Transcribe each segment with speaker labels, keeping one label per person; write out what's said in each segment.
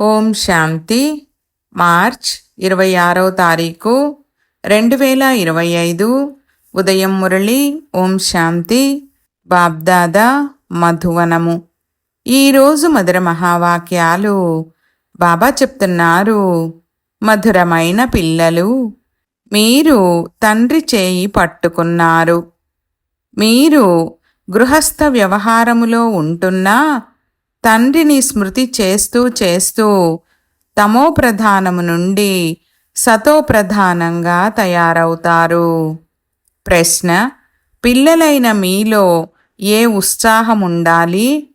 Speaker 1: ఓం శాంతి. March ఇరవై ఆరో తారీఖు రెండు వేల ఇరవై ఐదు. ఉదయం మురళి ఓం శాంతి. బాబ్దాదా మధువనము. ఈరోజు మధుర మహావాక్యాలు బాబా చెప్తున్నారు. మధురమైన పిల్లలు మీరు తండ్రి చేయి పట్టుకున్నారు. మీరు గృహస్థ వ్యవహారములో ఉంటున్నా తండ్రిని స్మృతి చేస్తూ చేస్తూ తమో ప్రధానము నుండి సతో ప్రధానంగా తయారవుతారు. ప్రశ్న పిల్లలైన మీలో ఏ ఉత్సాహం ఉండాలి?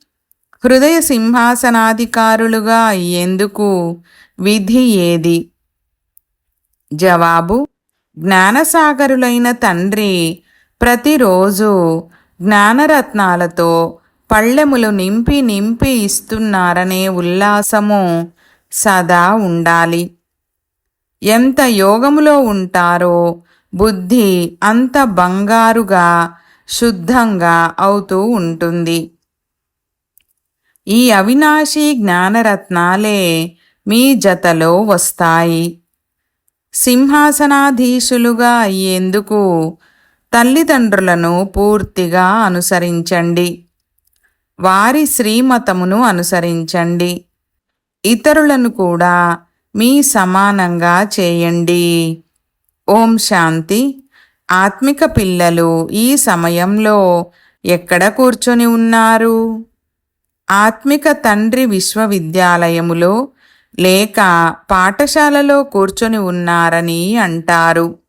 Speaker 1: హృదయ సింహాసనాధికారులుగా అయ్యేందుకు విధి ఏది? జవాబు జ్ఞానసాగరులైన తండ్రి ప్రతిరోజు జ్ఞానరత్నాలతో పళ్ళెములు నింపి నింపి ఇస్తున్నారనే ఉల్లాసము సదా ఉండాలి. ఎంత యోగములో ఉంటారో బుద్ధి అంత బంగారుగా శుద్ధంగా అవుతూ ఉంటుంది. ఈ అవినాశి జ్ఞానరత్నాలే మీ జతలో వస్తాయి. సింహాసనాధీశులుగా అయ్యేందుకు తల్లిదండ్రులను పూర్తిగా అనుసరించండి. వారి శ్రీమతమును అనుసరించండి. ఇతరులను కూడా మీ సమానంగా చేయండి. ఓం శాంతి. ఆత్మిక పిల్లలు ఈ సమయంలో ఎక్కడ కూర్చొని ఉన్నారు? ఆత్మిక తండ్రి విశ్వవిద్యాలయములో లేక పాఠశాలలో కూర్చొని ఉన్నారని అంటారు.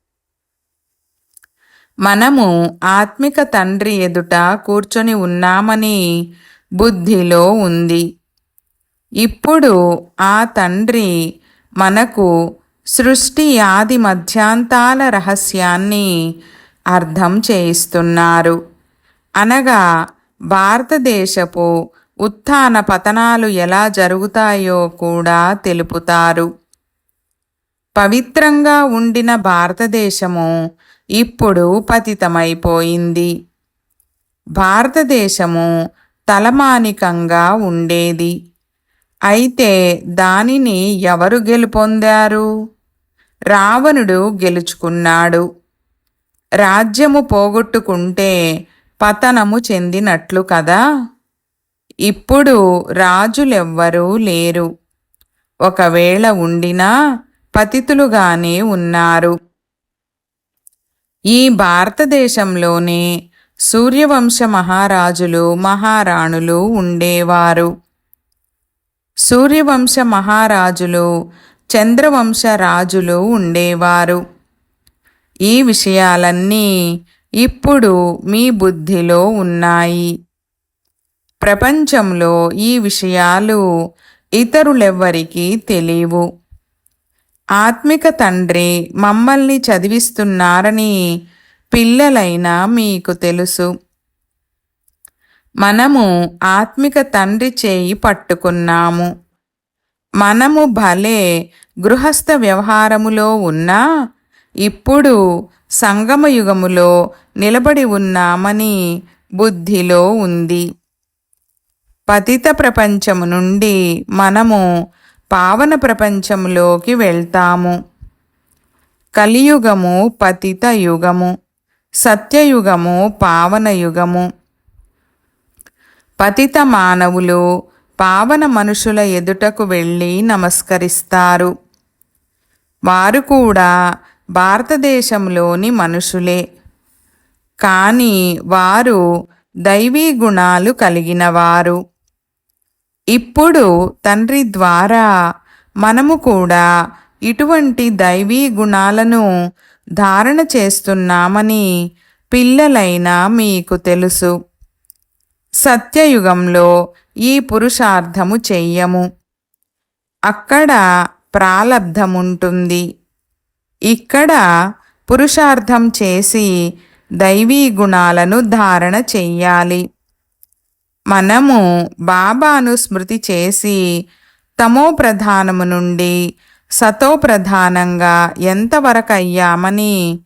Speaker 1: మనము ఆత్మిక తండ్రి ఎదుట కూర్చొని ఉన్నామని బుద్ధిలో ఉంది. ఇప్పుడు ఆ తండ్రి మనకు సృష్టి ఆది మధ్యాంతాల రహస్యాన్ని అర్థం చేయిస్తున్నారు. అనగా భారతదేశపు ఉత్థాన పతనాలు ఎలా జరుగుతాయో కూడా తెలుపుతారు. పవిత్రంగా ఉండిన భారతదేశము ఇప్పుడు పతితమైపోయింది. భారతదేశము తలమానికంగా ఉండేది. అయితే దానిని ఎవరు గెలుపొందారు? రావణుడు గెలుచుకున్నాడు. రాజ్యము పోగొట్టుకుంటే పతనము చెందినట్లు కదా? ఇప్పుడు రాజులెవ్వరూ లేరు. ఒకవేళ ఉండినా పతితులుగానే ఉన్నారు. ఈ భారతదేశంలోనే సూర్యవంశ మహారాజులు మహారాణులు ఉండేవారు. సూర్యవంశ మహారాజులు చంద్రవంశ రాజులు ఉండేవారు. ఈ విషయాలన్నీ ఇప్పుడు మీ బుద్ధిలో ఉన్నాయి. ప్రపంచంలో ఈ విషయాలు ఇతరులెవ్వరికీ తెలియవు. ఆత్మిక తండ్రి మమ్మల్ని చదివిస్తున్నారని పిల్లలైనా మీకు తెలుసు. మనము ఆత్మిక తండ్రి చేయి పట్టుకున్నాము. మనము భలే గృహస్థ వ్యవహారములో ఉన్నా ఇప్పుడు సంగమయుగములో నిలబడి ఉన్నామని బుద్ధిలో ఉంది. పతిత ప్రపంచము నుండి మనము పావన ప్రపంచంలోకి వెళ్తాము. కలియుగము పతిత యుగము సత్యయుగము పావన యుగము. పతిత మానవులు పావన మనుషుల ఎదుటకు వెళ్ళి నమస్కరిస్తారు. వారు కూడా భారతదేశంలోని మనుషులే. కానీ వారు దైవీ గుణాలు కలిగినవారు ఇప్పుడు తండ్రి ద్వారా మనము కూడా ఇటువంటి దైవీ గుణాలను ధారణ చేస్తున్నామని పిల్లలైన మీకు తెలుసు. సత్యయుగంలో ఈ పురుషార్థము చెయ్యము. అక్కడ ప్రాలబ్ధముంటుంది. ఇక్కడ పురుషార్థం చేసి దైవీ గుణాలను ధారణ చెయ్యాలి. మనము బాబాను స్మృతి చేసి తమో ప్రధానము నుండి సతో ప్రధానంగా ఎంతవరకు అయ్యామని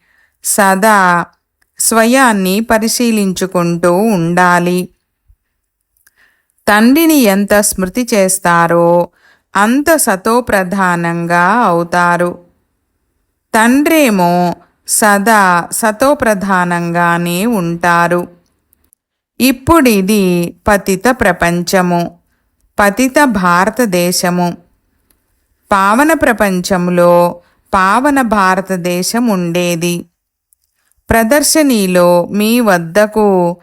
Speaker 1: సదా స్వయాన్ని పరిశీలించుకుంటూ ఉండాలి. తండ్రిని ఎంత స్మృతి చేస్తారో అంత సతో ప్రధానంగా అవుతారు. తండ్రేమో సదా సతో ప్రధానంగానే ఉంటారు. ఇప్పుడిది పతిత ప్రపంచము పతిత భారతదేశము. పావన ప్రపంచంలో పావన భారతదేశం ఉండేది ప్రదర్శనీలో మీ వద్దకు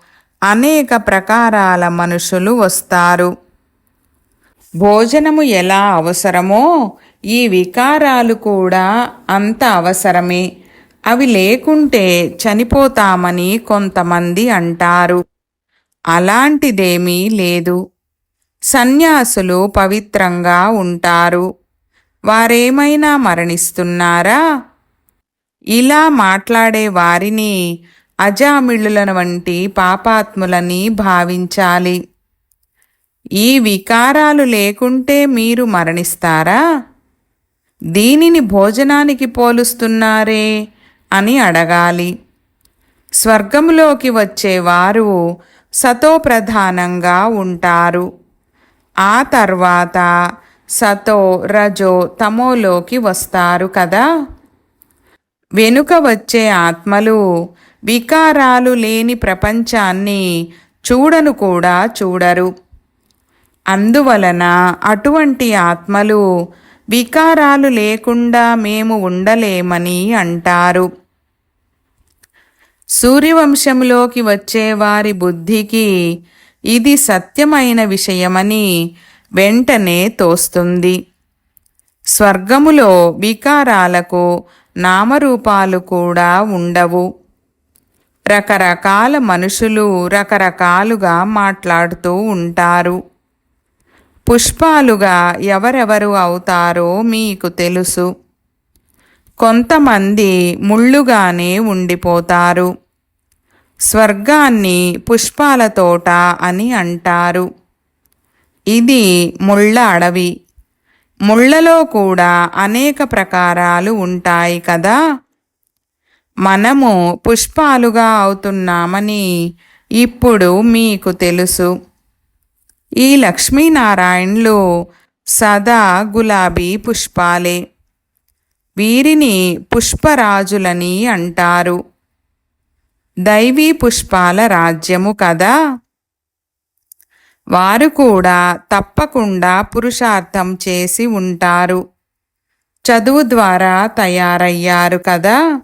Speaker 1: అనేక ప్రకారాల మనుషులు వస్తారు. భోజనము ఎలా అవసరమో ఈ వికారాలు కూడా అంత అవసరమే. అవి లేకుంటే చనిపోతామని కొంతమంది అంటారు. అలాంటిదేమీ లేదు. సన్యాసులు పవిత్రంగా ఉంటారు. వారేమైనా మరణిస్తున్నారా? ఇలా మాట్లాడే వారిని అజామిళుల వంటి పాపాత్ములని భావించాలి. ఈ వికారాలు లేకుంటే మీరు మరణిస్తారా? దీనిని భోజనానికి పోలుస్తున్నారే అని అడగాలి. స్వర్గంలోకి వచ్చేవారు సతోప్రధానంగా ఉంటారు. ఆ తర్వాత సతో రజో తమోలోకి వస్తారు కదా? వెనుక వచ్చే ఆత్మలు వికారాలు లేని ప్రపంచాన్ని చూడను కూడా చూడరు. అందువలన అటువంటి ఆత్మలు వికారాలు లేకుండా మేము ఉండలేమని అంటారు. సూర్యవంశంలోకి వచ్చే వారి బుద్ధికి ఇది సత్యమైన విషయమని వెంటనే తోస్తుంది. స్వర్గములో వికారాలకు నామరూపాలు కూడా ఉండవు. రకరకాల మనుషులు రకరకాలుగా మాట్లాడుతూ ఉంటారు. పుష్పాలుగా ఎవరెవరు అవుతారో మీకు తెలుసు. కొంతమంది ముళ్ళుగానే ఉండిపోతారు. స్వర్గాన్ని పుష్పాల తోట అని అంటారు. ఇది ముళ్ళ అడవి. ముళ్ళలో కూడా అనేక ప్రకారాలు ఉంటాయి కదా. మనము పుష్పాలుగా అవుతున్నామని ఇప్పుడు మీకు తెలుసు. ఈ లక్ష్మీనారాయణులు సదా గులాబీ పుష్పాలే. వీరిని పుష్పరాజులని అంటారు. దైవీ పుష్పాల రాజ్యము కదా. వారు కూడా తప్పకుండా పురుషార్థం చేసి ఉంటారు. చదువు ద్వారా తయారయ్యారు కదా.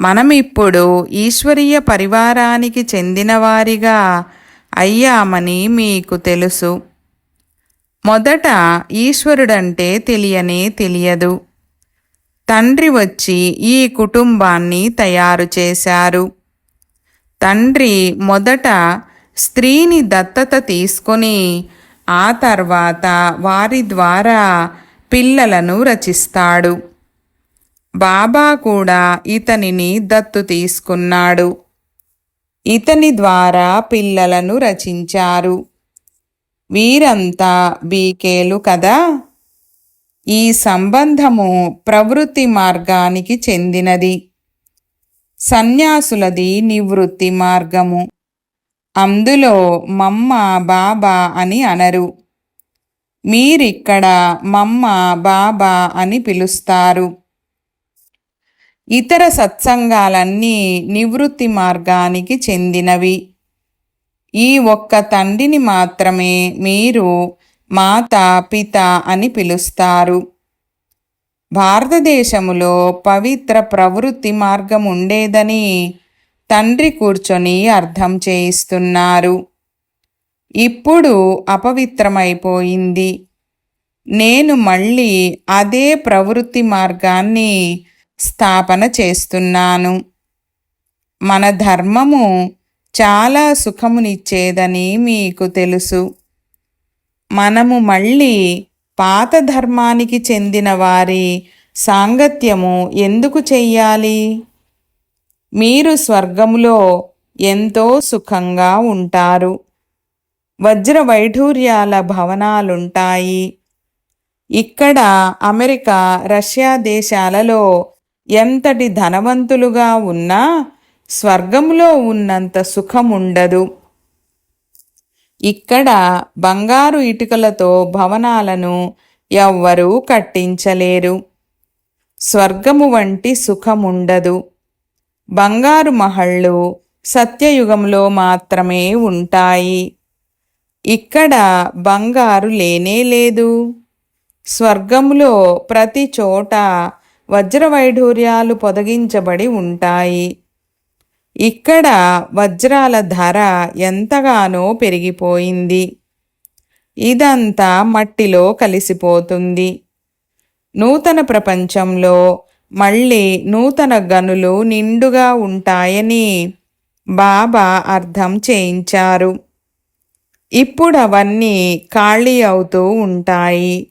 Speaker 1: మనం ఇప్పుడు ఈశ్వరీయ పరివారానికి చెందినవారిగా అయ్యామని మీకు తెలుసు. మొదట ఈశ్వరుడంటే తెలియనే తెలియదు. తండ్రి వచ్చి ఈ కుటుంబాన్ని తయారు చేశారు. తండ్రి మొదట స్త్రీని దత్తత తీసుకొని ఆ తర్వాత వారి ద్వారా పిల్లలను రచిస్తాడు. బాబా కూడా ఇతనిని దత్తు తీసుకున్నాడు. ఇతని ద్వారా పిల్లలను రచించారు. వీరంతా బీకేలు కదా? ఈ సంబంధము ప్రవృత్తి మార్గానికి చెందినది. సన్యాసులది నివృత్తి మార్గము. అందులో మమ్మ బాబా అని అనరు. మీరిక్కడ మమ్మ బాబా అని పిలుస్తారు. ఇతర సత్సంగాలన్నీ నివృత్తి మార్గానికి చెందినవి. ఈ ఒక్క తండ్రిని మాత్రమే మీరు మాత పిత అని పిలుస్తారు. భారతదేశములో పవిత్ర ప్రవృత్తి మార్గం ఉండేదని తండ్రి కూర్చొని అర్థం చేయిస్తున్నారు. ఇప్పుడు అపవిత్రమైపోయింది. నేను మళ్ళీ అదే ప్రవృత్తి మార్గాన్ని స్థాపన చేస్తున్నాను. మన ధర్మము చాలా సుఖమునిచ్చేదని మీకు తెలుసు. మనము మళ్ళీ పాత ధర్మానికి చెందిన వారి సాంగత్యము ఎందుకు చెయ్యాలి? మీరు స్వర్గములో ఎంతో సుఖంగా ఉంటారు. వజ్ర వైఢూర్యాల భవనాలుంటాయి. ఇక్కడ అమెరికా రష్యా దేశాలలో ఎంతటి ధనవంతులుగా ఉన్నా స్వర్గంలో ఉన్నంత సుఖముండదు. ఇక్కడ బంగారు ఇటుకలతో భవనాలను ఎవ్వరూ కట్టించలేరు. స్వర్గము వంటి సుఖముండదు. బంగారు మహళ్ళు సత్యయుగంలో మాత్రమే ఉంటాయి. ఇక్కడ బంగారు లేనే లేదు. స్వర్గములో ప్రతి చోట వజ్రవైఢూర్యాలు పొదగించబడి ఉంటాయి. ఇక్కడ వజ్రాల ధర ఎంతగానో పెరిగిపోయింది. ఇదంతా మట్టిలో కలిసిపోతుంది. నూతన ప్రపంచంలో మళ్ళీ నూతన గనులు నిండుగా ఉంటాయని బాబా అర్థం చేయించారు. ఇప్పుడు అవన్నీ ఖాళీ అవుతూ ఉంటాయి.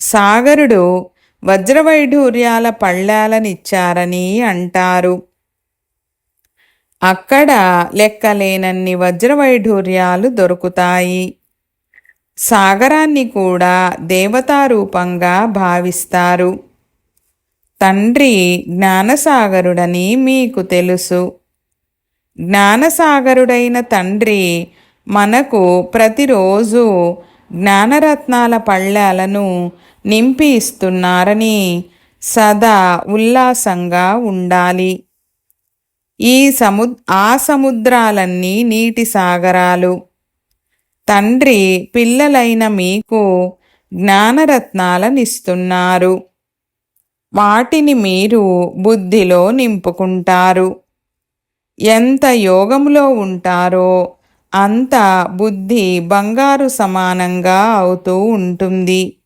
Speaker 1: సాగరుడు వజ్రవైఢూర్యాల పళ్ళాలనిచ్చారని అంటారు. అక్కడ లెక్కలేనన్ని వజ్రవైఢూర్యాలు దొరుకుతాయి. సాగరాన్ని కూడా దేవతారూపంగా భావిస్తారు. తండ్రి జ్ఞానసాగరుడని మీకు తెలుసు. జ్ఞానసాగరుడైన తండ్రి మనకు ప్రతిరోజు జ్ఞానరత్నాల పళ్ళాలను నింపి ఇస్తున్నారని సదా ఉల్లాసంగా ఉండాలి. ఈ సము ఆ సముద్రాలన్నీ నీటి సాగరాలు. తండ్రి పిల్లలైన మీకు జ్ఞానరత్నాలనిస్తున్నారు. వాటిని మీరు బుద్ధిలో నింపుకుంటారు. ఎంత యోగములో ఉంటారో అంత బుద్ధి బంగారు సమానంగా అవుతూ ఉంటుంది.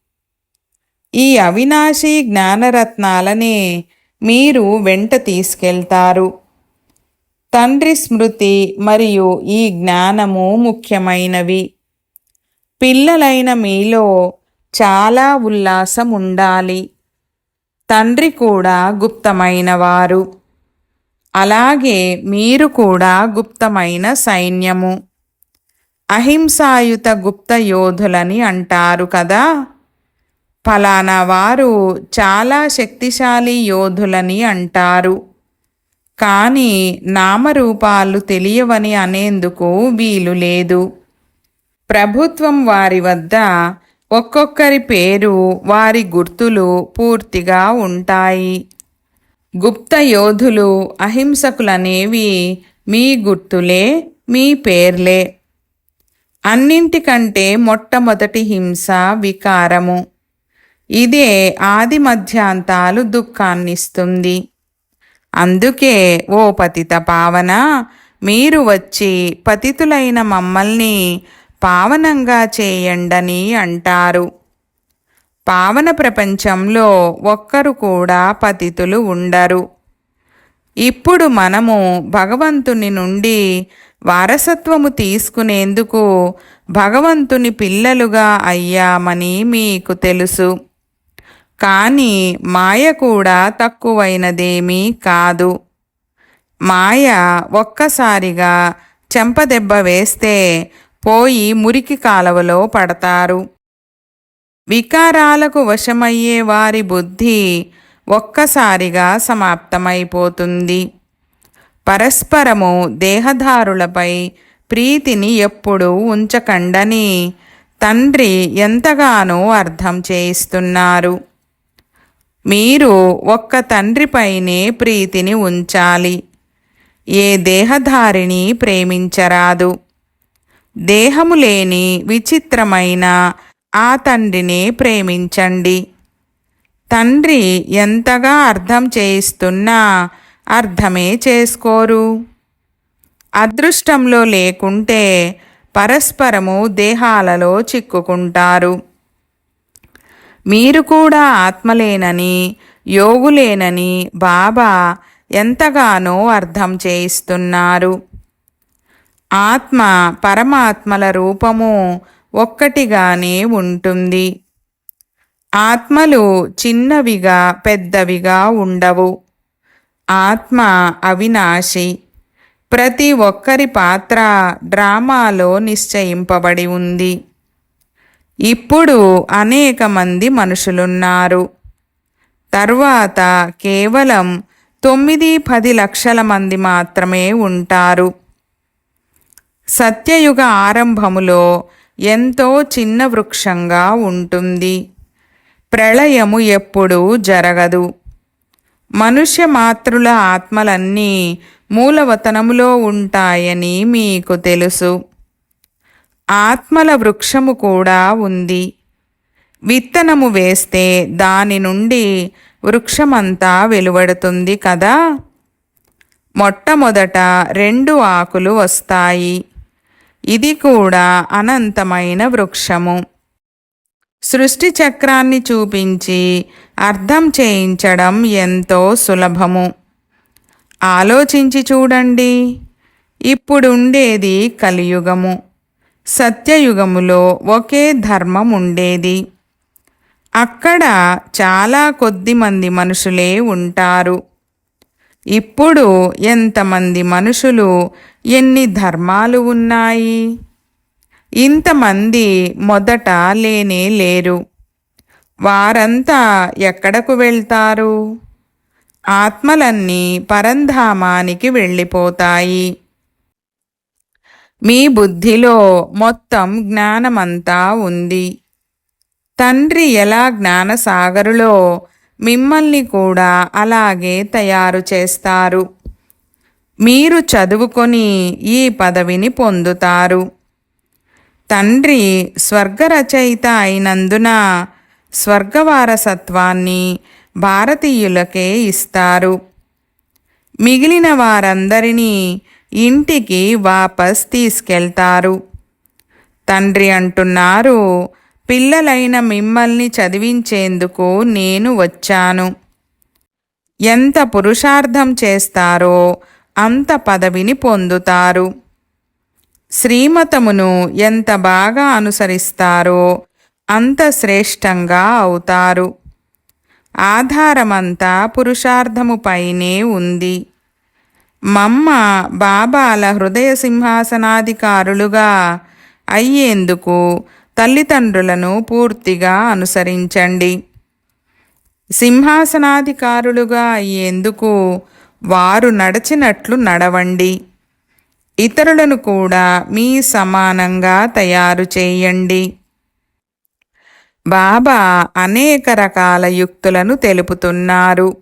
Speaker 1: ఈ అవినాశి జ్ఞానరత్నాలనే మీరు వెంట తీసుకెళ్తారు. తండ్రి స్మృతి మరియు ఈ జ్ఞానము ముఖ్యమైనవి. పిల్లలైన మీలో చాలా ఉల్లాసం ఉండాలి తండ్రి కూడా గుప్తమైనవారు. అలాగే మీరు కూడా గుప్తమైన సైన్యము. అహింసాయుత గుప్త యోధులని అంటారు కదా. ఫలానా వారు చాలా శక్తిశాలి యోధులని అంటారు. కానీ నామరూపాలు తెలియవని అనేందుకు వీలు లేదు. ప్రభుత్వం వారి వద్ద ఒక్కొక్కరి పేరు వారి గుర్తులు పూర్తిగా ఉంటాయి. గుప్త యోధులు అహింసకులనేవి మీ గుర్తులే మీ పేర్లే. అన్నింటికంటే మొట్టమొదటి హింస వికారము. ఇదే ఆది మధ్యాంతాలు దుఃఖాన్నిస్తుంది. అందుకే ఓ పతిత పావన మీరు వచ్చి పతితులైన మమ్మల్ని పావనంగా చేయండని అంటారు. పావన ప్రపంచంలో ఒక్కరు కూడా పతితులు ఉండరు. ఇప్పుడు మనము భగవంతుని నుండి వారసత్వము తీసుకునేందుకు భగవంతుని పిల్లలుగా అయ్యామని మీకు తెలుసు. కానీ మాయ కూడా తక్కువైనదేమీ కాదు. మాయ ఒక్కసారిగా చెంపదెబ్బ వేస్తే పోయి మురికి కాలవలో పడతారు. వికారాలకు వశమయ్యే వారి బుద్ధి ఒక్కసారిగా సమాప్తమైపోతుంది. పరస్పరము దేహదారులపై ప్రీతిని ఎప్పుడూ ఉంచకండని తండ్రి ఎంతగానో అర్థం చేయిస్తున్నారు. మీరు ఒక్క తండ్రిపైనే ప్రీతిని ఉంచాలి. ఏ దేహధారిని ప్రేమించరాదు. దేహము లేని విచిత్రమైన ఆ తండ్రినే ప్రేమించండి. తండ్రి ఎంతగా అర్థం చేయిస్తున్నా అర్థమే చేసుకోరు. అదృష్టంలో లేకుంటే పరస్పరము దేహాలలో చిక్కుకుంటారు. మీరు కూడా ఆత్మలేనని యోగులేనని బాబా ఎంతగానో అర్థం చేయిస్తున్నారు. ఆత్మ పరమాత్మల రూపము ఒక్కటిగానే ఉంటుంది. ఆత్మలు చిన్నవిగా పెద్దవిగా ఉండవు. ఆత్మ అవినాశి. ప్రతి ఒక్కరి పాత్ర డ్రామాలో నిశ్చయింపబడి ఉంది. ఇప్పుడు అనేక మంది మనుషులున్నారు. తర్వాత కేవలం తొమ్మిది పది లక్షల మంది మాత్రమే ఉంటారు. సత్యయుగ ఆరంభములో ఎంతో చిన్న వృక్షంగా ఉంటుంది. ప్రళయము ఎప్పుడూ జరగదు. మనుష్య మాతృల ఆత్మలన్నీ మూలవతనములో ఉంటాయని మీకు తెలుసు. ఆత్మల వృక్షము కూడా ఉంది. విత్తనము వేస్తే దాని నుండి వృక్షమంతా వెలువడుతుంది కదా? మొట్టమొదట రెండు ఆకులు వస్తాయి. ఇది కూడా అనంతమైన వృక్షము. సృష్టి చక్రాన్ని చూపించి అర్థం చేయించడం ఎంతో సులభము. ఆలోచించి చూడండి. ఇప్పుడుండేది కలియుగము. సత్యయుగములో ఒకే ధర్మం ఉండేది అక్కడ చాలా కొద్ది మంది మనుషులే ఉంటారు. ఇప్పుడు ఎంతమంది మనుషులు ఎన్ని ధర్మాలు ఉన్నాయి? ఇంతమంది మొదట లేనే లేరు. వారంతా ఎక్కడకు వెళ్తారు? ఆత్మలన్నీ పరంధామానికి వెళ్ళిపోతాయి. మీ బుద్ధిలో మొత్తం జ్ఞానమంతా ఉంది. తండ్రి ఎలా జ్ఞానసాగరులో మిమ్మల్ని కూడా అలాగే తయారు చేస్తారు. మీరు చదువుకొని ఈ పదవిని పొందుతారు. తండ్రి స్వర్గరచయిత అయినందున స్వర్గవారసత్వాన్ని భారతీయులకే ఇస్తారు. మిగిలిన వారందరినీ ఇంటికి వాపస్ తీసుకెళ్తారు. తండ్రి అంటున్నారు పిల్లలైన మిమ్మల్ని చదివించేందుకు నేను వచ్చాను. ఎంత పురుషార్థం చేస్తారో అంత పదవిని పొందుతారు. శ్రీమతమును ఎంత బాగా అనుసరిస్తారో అంత శ్రేష్టంగా అవుతారు. ఆధారమంతా పురుషార్థముపైనే ఉంది. మమ్మ బాబాల హృదయ సింహాసనాధికారులుగా అయ్యేందుకు తల్లిదండ్రులను పూర్తిగా అనుసరించండి. సింహాసనాధికారులుగా అయ్యేందుకు వారు నడచినట్లు నడవండి. ఇతరులను కూడా మీ సమానంగా తయారు చేయండి. బాబా అనేక రకాల యుక్తులను తెలుపుతున్నారు.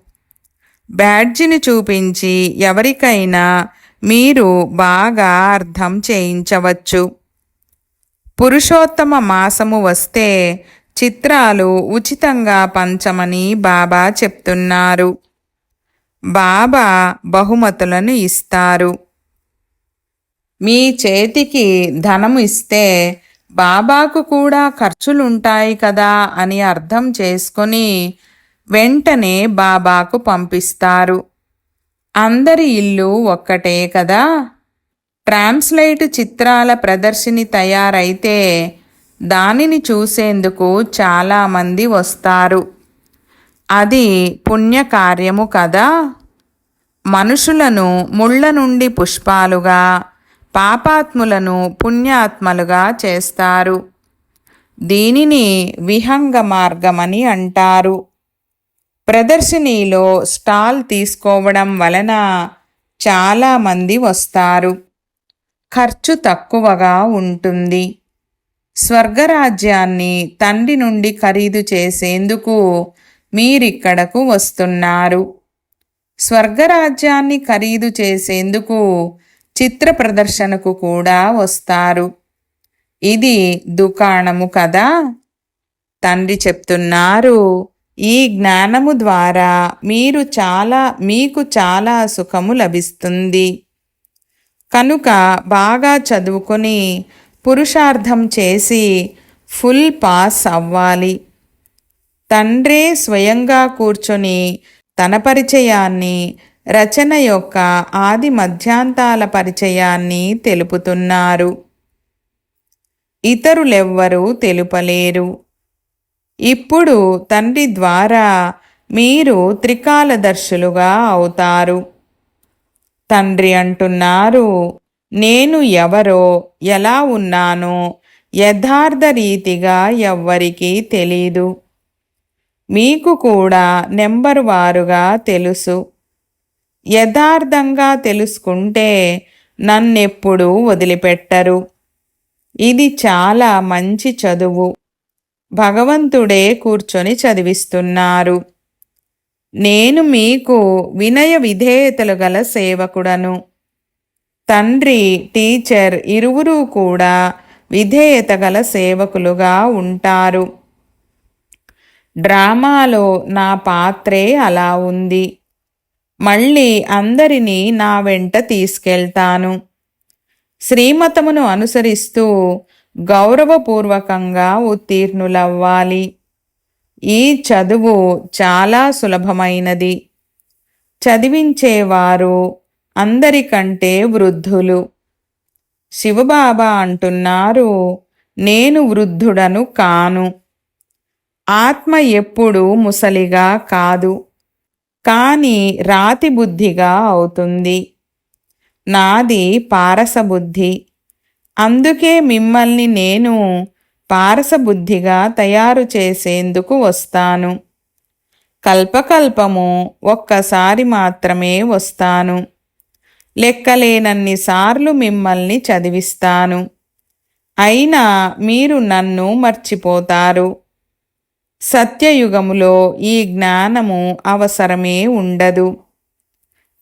Speaker 1: బ్యాడ్జిని చూపించి ఎవరికైనా మీరు బాగా అర్థం చేయించవచ్చు. పురుషోత్తమ మాసము వస్తే చిత్రాలు ఉచితంగా పంచమని బాబా చెప్తున్నారు. బాబా బహుమతులను ఇస్తారు. మీ చేతికి ధనము ఇస్తే బాబాకు కూడా ఖర్చులుంటాయి కదా అని అర్థం చేసుకొని వెంటనే బాబాకు పంపిస్తారు. అందరి ఇల్లు ఒక్కటే కదా? ట్రాన్స్లేట్ చిత్రాల ప్రదర్శిని తయారైతే దానిని చూసేందుకు చాలామంది వస్తారు. అది పుణ్యకార్యము కదా? మనుషులను ముళ్ళ నుండి పుష్పాలుగా పాపాత్ములను పుణ్యాత్మలుగా చేస్తారు. దీనిని విహంగ మార్గమని అంటారు. ప్రదర్శనీలో స్టాల్ తీసుకోవడం వలన చాలామంది వస్తారు. ఖర్చు తక్కువగా ఉంటుంది. స్వర్గరాజ్యాన్ని తండ్రి నుండి ఖరీదు చేసేందుకు మీరిక్కడకు వస్తున్నారు. స్వర్గరాజ్యాన్ని ఖరీదు చేసేందుకు చిత్ర ప్రదర్శనకు కూడా వస్తారు. ఇది దుకాణము కదా? తండ్రి చెప్తున్నారు ఈ జ్ఞానము ద్వారా మీరు చాలా మీకు చాలా సుఖము లభిస్తుంది. కనుక బాగా చదువుకొని పురుషార్థం చేసి ఫుల్ పాస్ అవ్వాలి. తండ్రే స్వయంగా కూర్చొని తన పరిచయాన్ని రచన యొక్క ఆది మధ్యాంతాల పరిచయాన్ని తెలుపుతున్నారు. ఇతరులెవ్వరూ తెలుపలేరు. ఇప్పుడు తండ్రి ద్వారా మీరు త్రికాలదర్శులుగా అవుతారు. తండ్రి అంటున్నారు నేను ఎవరో ఎలా ఉన్నానో యథార్థ రీతిగా ఎవ్వరికీ తెలీదు. మీకు కూడా నెంబరు వారుగా తెలుసు. యథార్థంగా తెలుసుకుంటే నన్నెప్పుడూ వదిలిపెట్టరు. ఇది చాలా మంచి చదువు. భగవంతుడే కూర్చొని చదివిస్తున్నారు. నేను మీకు వినయ విధేయతలు గల సేవకుడను. తండ్రి టీచర్ ఇరువురు కూడా విధేయత గల సేవకులుగా ఉంటారు. డ్రామాలో నా పాత్రే అలా ఉంది. మళ్ళీ అందరినీ నా వెంట తీసుకెళ్తాను. శ్రీమతమును అనుసరిస్తూ గౌరవపూర్వకంగా ఉత్తీర్ణులవ్వాలి. ఈ చదువు చాలా సులభమైనది. చదివించేవారు అందరికంటే వృద్ధులు. శివబాబా అంటున్నారు నేను వృద్ధుడను కాను. ఆత్మ ఎప్పుడు ముసలిగా కాదు. కాని రాతి బుద్ధిగా అవుతుంది. నాది పారసబుద్ధి అందుకే మిమ్మల్ని నేను పారసబుద్ధిగా తయారు చేసేందుకు వస్తాను. కల్పకల్పము ఒక్కసారి మాత్రమే వస్తాను. లెక్కలేనన్నిసార్లు మిమ్మల్ని చదివిస్తాను. అయినా మీరు నన్ను మర్చిపోతారు. సత్యయుగములో ఈ జ్ఞానము అవసరమే ఉండదు.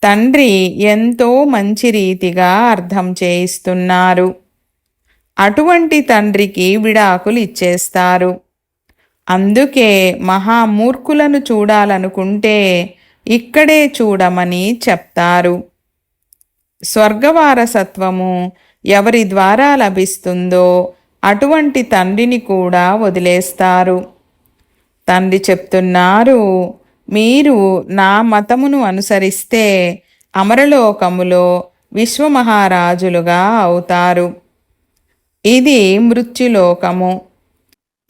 Speaker 1: తండ్రి ఎంతో మంచి రీతిగా అర్థం చేయిస్తున్నారు. అటువంటి తండ్రికి విడాకులు ఇచ్చేస్తారు. అందుకే మహామూర్ఖులను చూడాలనుకుంటే ఇక్కడే చూడమని చెప్తారు. స్వర్గవారసత్వము ఎవరి ద్వారా లభిస్తుందో అటువంటి తండ్రిని కూడా వదిలేస్తారు. తండ్రి చెప్తున్నారు మీరు నా మతమును అనుసరిస్తే అమరలోకములో విశ్వమహారాజులుగా అవుతారు. ఇది మృత్యులోకము.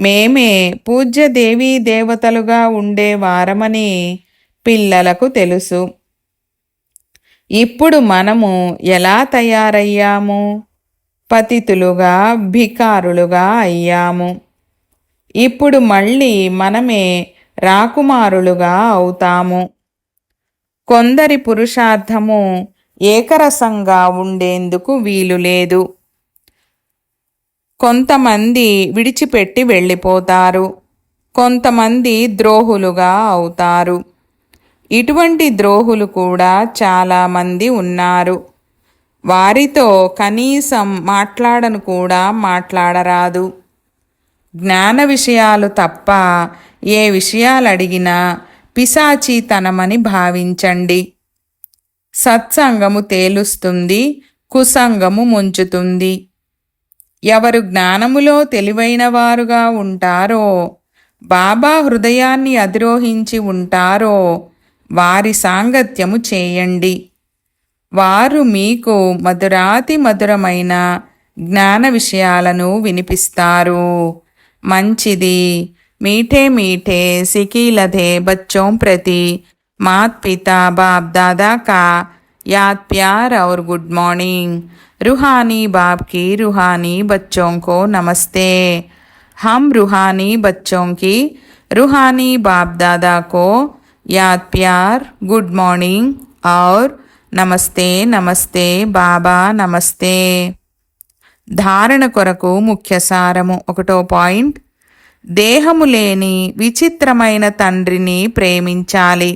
Speaker 1: మేమే పూజ్య దేవీ దేవతలుగా ఉండేవారమని పిల్లలకు తెలుసు. ఇప్పుడు మనము ఎలా తయారయ్యాము? పతితులుగా భికారులుగా అయ్యాము. ఇప్పుడు మళ్ళీ మనమే రాకుమారులుగా అవుతాము. కొందరి పురుషార్థము ఏకరసంగా ఉండేందుకు వీలు లేదు. కొంతమంది విడిచిపెట్టి వెళ్ళిపోతారు. కొంతమంది ద్రోహులుగా అవుతారు. ఇటువంటి ద్రోహులు కూడా చాలామంది ఉన్నారు. వారితో కనీసం మాట్లాడను కూడా మాట్లాడరాదు. జ్ఞాన విషయాలు తప్ప ఏ విషయాలు అడిగినా పిశాచితనమని భావించండి. సత్సంగము తేలుస్తుంది కుసంగము ముంచుతుంది. ఎవరు జ్ఞానములో తెలివైనవారుగా ఉంటారో బాబా హృదయాన్ని అధిరోహించి ఉంటారో వారి సాంగత్యము చేయండి. వారు మీకు మధురాతి మధురమైన జ్ఞాన విషయాలను వినిపిస్తారు. మంచిది. మీఠే మీఠే సికీలధే బచ్చోం ప్రతి. మాత్ పిత బాబ్ దాదా కా యాత్ ప్యార్ అవర్ గుడ్ మార్నింగ్. रूहानी बाप की रूहानी बच्चों को नमस्ते हम रूहानी बच्चों की रूहानी बाप दादा को याद प्यार गुड मॉर्निंग और నమస్తే నమస్తే బాబా నమస్తే ధారణ కొరకు ముఖ్య సారము ఒకటో పాయింట్ దేహము లేని విచిత్రమైన తండ్రిని ప్రేమించాలి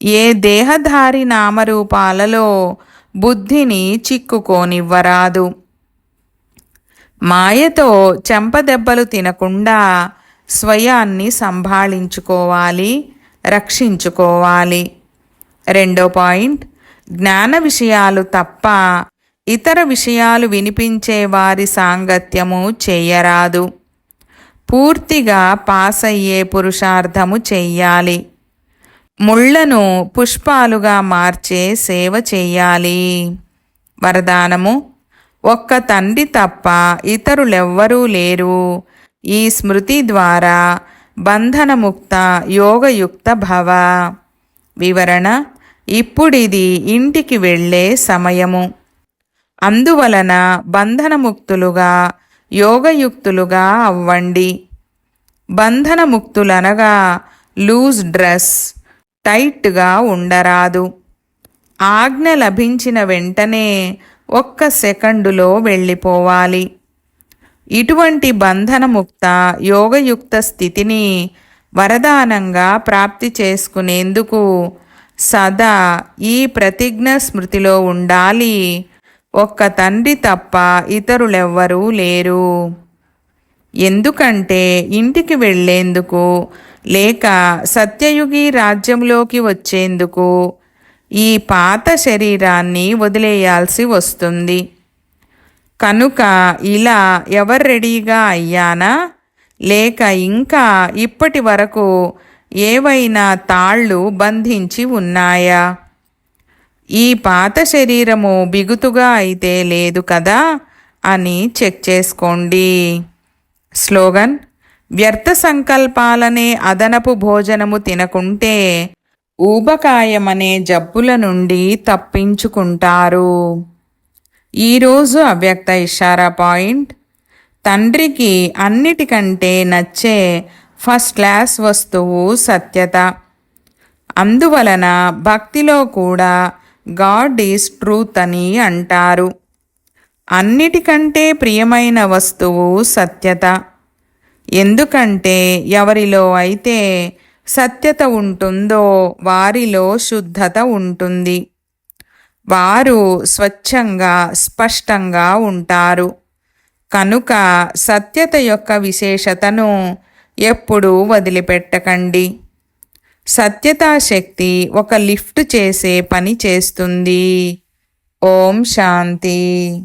Speaker 1: ఏ దేహధారి నామరూపాలలో బుద్ధిని చిక్కుకోనివ్వరాదు. మాయతో చెంపదెబ్బలు తినకుండా స్వయాన్ని సంభాళించుకోవాలి రక్షించుకోవాలి. రెండో పాయింట్ జ్ఞాన విషయాలు తప్ప ఇతర విషయాలు వినిపించే వారి సాంగత్యము చేయరాదు. పూర్తిగా పాస్ అయ్యే పురుషార్థము చెయ్యాలి. ముళ్ళను పుష్పాలుగా మార్చే సేవ చేయాలి. వరదానము ఒక్క తండ్రి తప్ప ఇతరులెవ్వరూ లేరు. ఈ స్మృతి ద్వారా బంధనముక్త యోగయుక్త భవ. వివరణ ఇప్పుడిది ఇంటికి వెళ్ళే సమయము. అందువలన బంధనముక్తులుగా యోగయుక్తులుగా అవ్వండి. బంధనముక్తులనగా లూజ్ డ్రెస్. టైట్గా ఉండరాదు. ఆజ్ఞ లభించిన వెంటనే ఒక్క సెకండులో వెళ్ళిపోవాలి. ఇటువంటి బంధనముక్త యోగయుక్త స్థితిని వరదానంగా ప్రాప్తి చేసుకునేందుకు సదా ఈ ప్రతిజ్ఞ స్మృతిలో ఉండాలి. ఒక్క తండ్రి తప్ప ఇతరులెవ్వరూ లేరు. ఎందుకంటే ఇంటికి వెళ్ళేందుకు లేక సత్యయుగి రాజ్యంలోకి వచ్చేందుకు ఈ పాత శరీరాన్ని వదిలేయాల్సి వస్తుంది. కనుక ఇలా ఎవరు రెడీగా అయ్యానా? లేక ఇంకా ఇప్పటి వరకు ఏవైనా తాళ్ళు బంధించి ఉన్నాయా? ఈ పాత శరీరము బిగుతుగా అయితే లేదు కదా అని చెక్ చేసుకోండి. స్లోగన్ వ్యర్థ సంకల్పాలనే అదనపు భోజనము తినకుంటే ఊబకాయమనే జబ్బుల నుండి తప్పించుకుంటారు. ఈరోజు అవ్యక్త ఇషారా పాయింట్. తండ్రికి అన్నిటికంటే నచ్చే ఫస్ట్ క్లాస్ వస్తువు సత్యత. అందువలన భక్తిలో కూడా గాడ్ ఈజ్ ట్రూత్ అని అంటారు. అన్నిటికంటే ప్రియమైన వస్తువు సత్యత. ఎందుకంటే ఎవరిలో అయితే సత్యత ఉంటుందో వారిలో శుద్ధత ఉంటుంది. వారు స్వచ్ఛంగా స్పష్టంగా ఉంటారు. కనుక సత్యత యొక్క విశేషతను ఎప్పుడూ వదిలిపెట్టకండి. సత్యతా శక్తి ఒక లిఫ్ట్ చేసే పని చేస్తుంది. ఓం శాంతి.